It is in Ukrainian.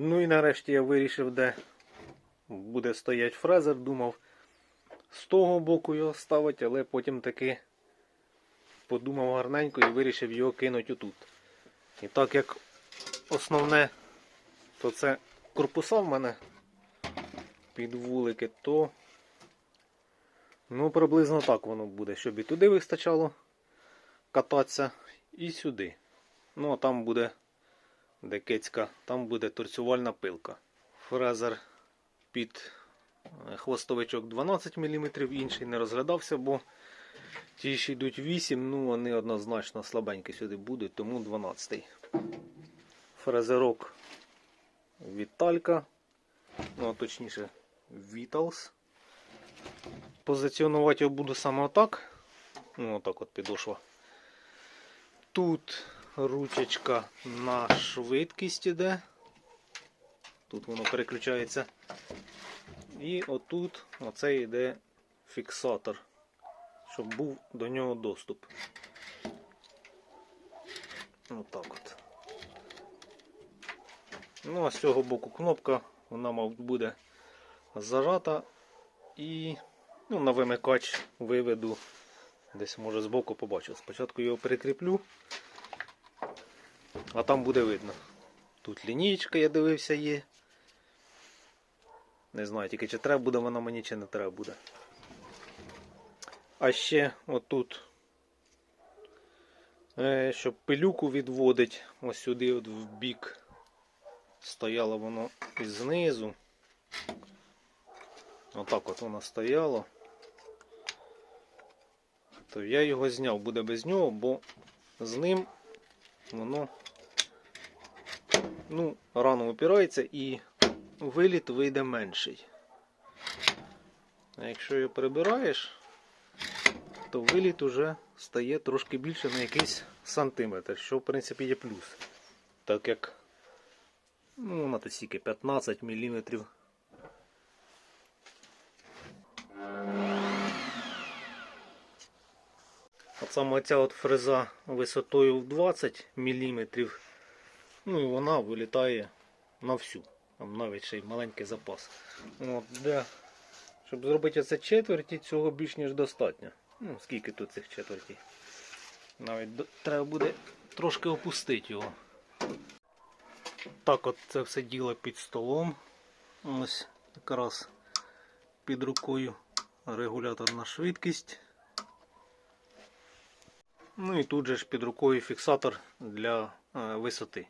Ну і нарешті я вирішив, де буде стояти фрезер. Думав з того боку його ставити, але потім таки подумав гарненько і вирішив його кинути отут. І так як основне, то це корпуса в мене під вулики, то ну приблизно так воно буде, щоб і туди вистачало кататися, і сюди. Ну а там буде де кицька, там буде торцювальна пилка. Фрезер під е, хвостовичок 12 мм, інший не розглядався, бо ті ще йдуть 8, ну вони однозначно слабенькі сюди будуть, тому 12. Фрезерок Віталька, ну а точніше Vitals. Позиціонувати його буду саме отак. Ну, отак от підошва. Тут ручечка на швидкість іде. Тут воно переключається. І отут оце йде фіксатор, щоб був до нього доступ. Отак от. Ну, а з цього боку кнопка, вона, мабуть, буде зажата і ну, на вимикач виведу. Десь може збоку побачу. Спочатку його перекріплю, а там буде видно. Тут лінійка, я дивився, є. Не знаю тільки чи треба буде вона мені, чи не треба буде. А ще отут, е, щоб пилюку відводить, ось сюди от в бік стояло воно і знизу. Отак от воно стояло. То я його зняв, буде без нього, бо з ним воно ну, рано опирається і виліт вийде менший. А якщо його прибираєш, то виліт уже стає трошки більше на якийсь сантиметр, що в принципі є плюс. Так як ну, на тисіки 15 мм. От саме ця от фреза висотою в 20 мм, ну і вона вилітає на всю. Там навіть ще й маленький запас. От, де, щоб зробити це четверті, цього більш ніж достатньо. Ну, скільки тут цих четвертій? Навіть до- треба буде трошки опустити його. Так от це все діло під столом. Ось якраз під рукою регулятор на швидкість. Ну і тут же ж під рукою фіксатор для е, висоти.